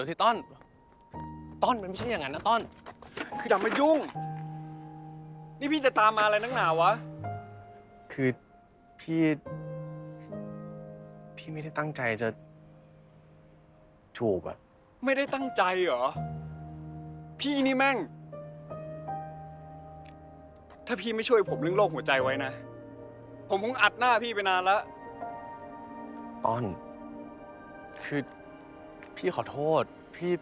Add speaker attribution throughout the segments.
Speaker 1: ดี๋ยวสิต้อนต้อนมันไม่ใช่อย่างนั้นนะต้อน
Speaker 2: อย่ามายุ่ง นี่พี่จะตามมาอะไรนักหนาวะ
Speaker 1: คือพี่ พี่ไม่ได้ตั้งใจจะจูบอะ
Speaker 2: ไม่ได้ตั้งใจเหรอ พี่นี่แม่ง ถ้าพี่ไม่ช่วยผมเรื่องโรคหัวใจไว้นะ ผมคงอัดหน้าพี่ไปนานแล้ว
Speaker 1: ต้อนคือ พี่ขอโทษ พี่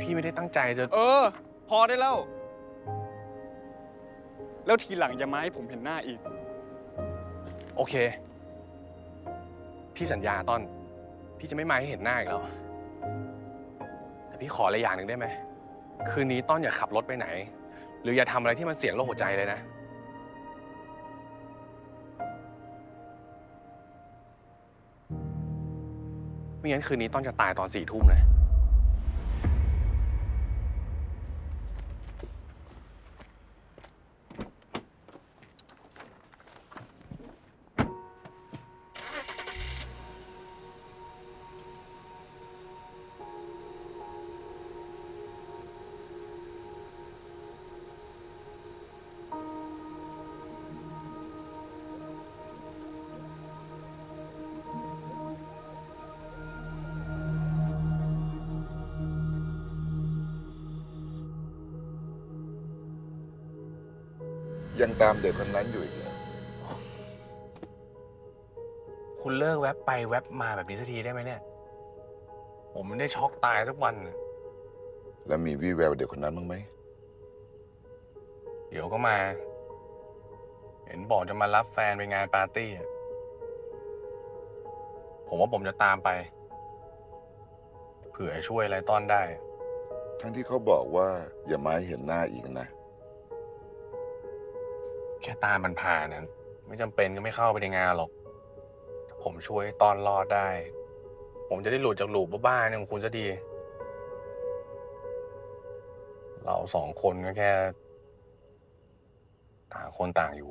Speaker 1: พี่ไม่ได้ตั้งใจจะ
Speaker 2: เออ พอได้แล้ว แล้วทีหลังอย่ามาให้ผมเห็นหน้าอีก
Speaker 1: โอเค พี่สัญญาต้อนพี่จะไม่มาให้เห็นหน้าอีกแล้ว แต่พี่ขออะไรอย่างหนึ่งได้ไหม คืนนี้ต้อนอย่าขับรถไปไหน หรืออย่าทำอะไรที่มันเสี่ยงโรคหัวใจเลยนะ ไม่งั้นคืนนี้ต้องจะตายตอนสี่ทุ่มนะ
Speaker 3: ยังตามเด็กคนนั้นอยู่อีกเหรอ
Speaker 1: คุณเลิกแวบไปแวบมาแบบนี้สักทีได้ไหมเนี่ย ผมไม่ได้ช็อกตายสักวันน่ะ
Speaker 3: แล้วมีวี่แววเด็กคนนั้นบ้างไหม
Speaker 1: เดี๋ยวก็มา เห็นบอกจะมารับแฟนไปงานปาร์ตี้อะผมว่าผมจะตามไป เผื่อช่วยอะไรต้อนได้
Speaker 3: ทั้งที่เขาบอกว่าอย่ามาให้เห็นหน้าอีกนะ
Speaker 1: แค่ตามมันผ่านนั้น ไม่จำเป็นก็ไม่เข้าไปในงานหรอกถ้าผมช่วยต้อนรอดได้ ผมจะได้หลุดจากหลูปบ้าๆเนี่ยของคุณซะดี เราสองคนก็แค่ ต่างคนต่างอยู่